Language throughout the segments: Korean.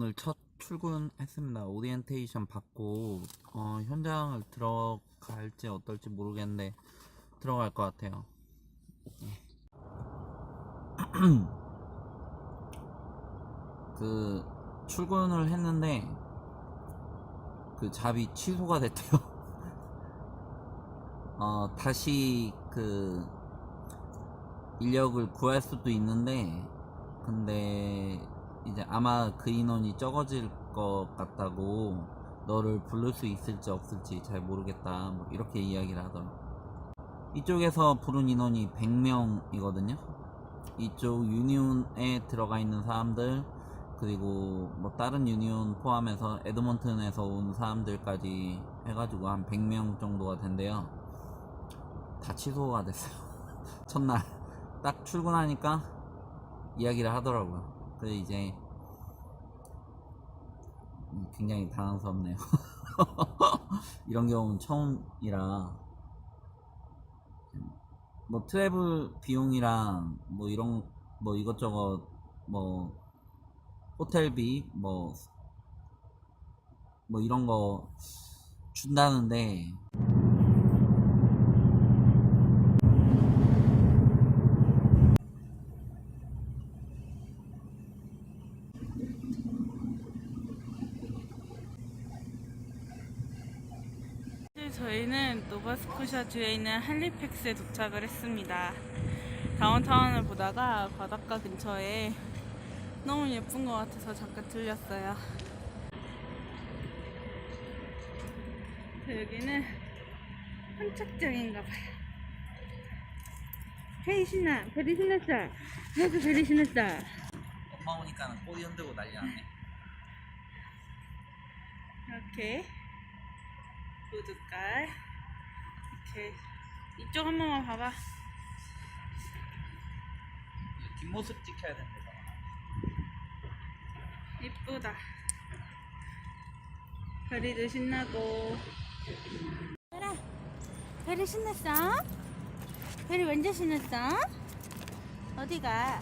오늘 첫 출근했습니다. 오리엔테이션 받고 어, 현장을 들어갈지 어떨지 모르겠는데 들어갈 것 같아요. 예. 그 출근을 했는데 그 잡이 취소가 됐대요. 어, 다시 그 인력을 구할 수도 있는데 근데 이제 아마 그 인원이 적어질 것 같다고 너를 부를 수 있을지 없을지 잘 모르겠다. 뭐 이렇게 이야기를 하더라고 이쪽에서 부른 인원이 100명이거든요. 이쪽 유니온에 들어가 있는 사람들 그리고 뭐 다른 유니온 포함해서 에드먼튼에서 온 사람들까지 해가지고 한 100명 정도가 된대요. 다 취소가 됐어요. 첫날 딱 출근하니까 이야기를 하더라고요 그래서 이제 음, 굉장히 당황스럽네요. 이런 경우는 처음이라 뭐 트래블 비용이랑 뭐 이런 뭐 이것저것 뭐 호텔비 뭐뭐 이런 거 준다는데 네, 저희는 노바스코샤 주에 있는 할리팩스에 도착을 했습니다. 다운타운을 보다가 바닷가 근처에 너무 예쁜 것 같아서 잠깐 들렸어요. 자, 여기는 선착장인가 봐요. 헤이 신나, 베리 신났어. 나도 베리 신났어. 엄마 오니까는 꼬리 흔들고 난리 났네. 이렇게 우두깔 이렇게 이쪽 한 번만 봐봐. 뒷모습 찍혀야 된다. 이쁘다. 별이도 신나고. 별아, 별이 신났어? 별이 완전 신났어? 어디가?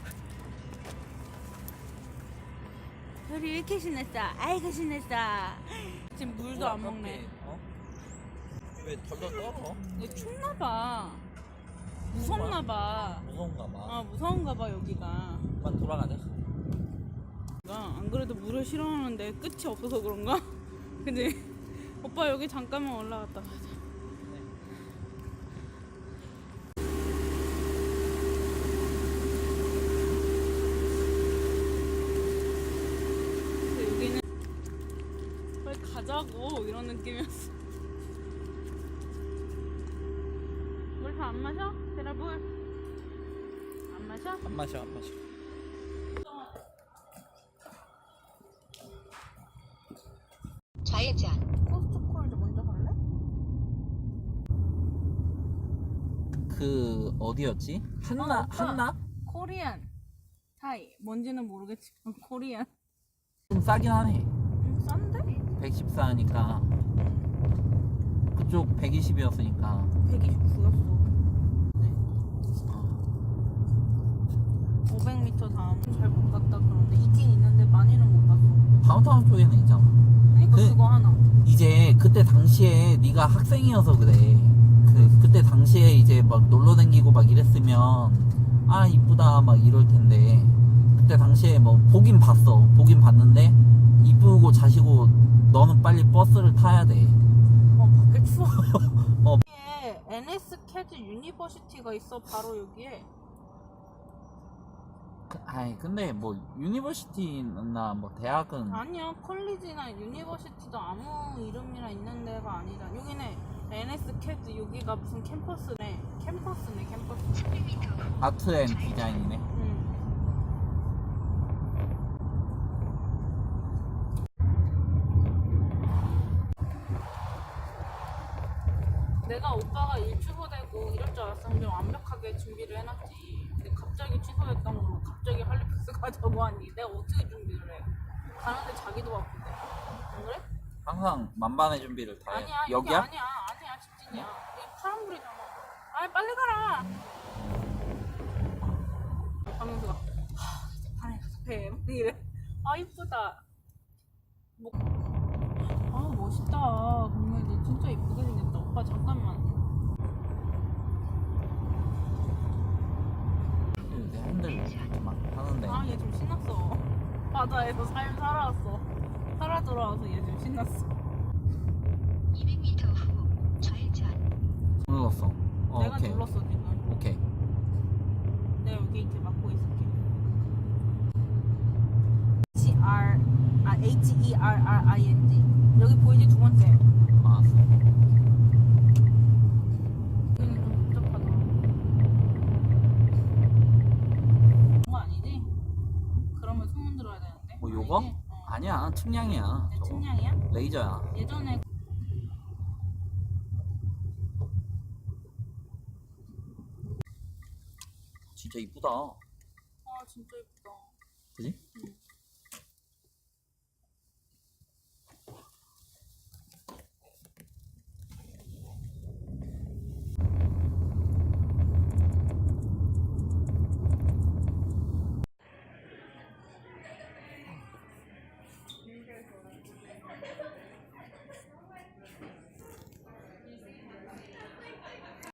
별이 왜 이렇게 신났어? 아이고 신났어. 지금 물도 안 먹네. 어? 왜 덜덜 떨어? 얘 춥나봐. 무섭나봐. 무서운가 봐. 아 무서운가봐 여기가. 그만 돌아가자. 나안 그래도 물을 싫어하는데 끝이 없어서 그런가? 근데 오빠 여기 잠깐만 올라갔다 가자. 근데 여기는 빨리 가자고 이런 느낌이었어. 물 다 안 마셔? 대라 물. 안 마셔? 안 마셔. 좌회전. 코스트코를 먼저 갈래? 그 어디였지? 한나 어, 오빠. 한나? 코리안 타이 뭔지는 모르겠지만 코리안 좀 싸긴 하네. 음, 싼데? 114니까 그쪽 120이었으니까 129였어 네. 500m 다음 잘 못 갔다 그러는데 있긴 있는데 많이는 못 갔어 다운타운 쪽에는 있잖아. 그니까 그- 그... 거 하나 이제 그때 당시에 네가 학생이어서 그래. 그 그때 당시에 이제 막 놀러 다니고 막 이랬으면 아 이쁘다 막 이럴 텐데 그때 당시에 뭐 보긴 봤어. 보긴 봤는데 이쁘고 자시고 너는 빨리 버스를 타야 돼. 어 밖에 추워 어. 여기에 NS 캐즈 유니버시티가 있어 바로 여기에 그, 아이 근데 뭐 유니버시티나 뭐 대학은 아니야 컬리지나 유니버시티도 아무 이름이나 있는 데가 아니다 여기는 NS 캐즈 여기가 무슨 캠퍼스네 캠퍼스네 캠퍼스 아트 앤 디자인이네. 응. 내가 오빠가 일 취소되고 이럴 줄 알았으면 좀 완벽하게 준비를 해놨지. 갑자기 취소됐던 걸로 갑자기 할리fik스 가자고 하니 내가 어떻게 준비를 해? 가는데 자기도 바쁜데. 안 그래? 항상 만반의 준비를 다 해. 아니야 여기 여기야? 아니야 아니야 직진이야. 여기 파란불이잖아. 아니 빨리 가라. 박명수가 하 진짜 파란에 가서 배 이래. 아 이쁘다. 뭐. 아 멋있다. 너 진짜 이쁘게 생겼다. 오빠 잠깐만. 내 핸들 막 하는데 아 얘 좀 신났어. 바다에서 삶 살아왔어. 살아 돌아와서 얘 좀 신났어. 200m 후 좌회전. 눌렀어. 어, 내가 오케이. 눌렀어 지금. 오케이. 내가 여기 이렇게 막고 있을게. H R 아 H E R R I N G 여기 보이지 두 번째. 알았어. 여기는 좀 복잡하다. 그런 거 아니지? 그러면 소문 들어야 되는데. 뭐 요거? 아니야, 측량이야. 내 저거. 측량이야? 레이저야. 예전에 진짜 이쁘다. 아 진짜 예쁘다. 그지? 응.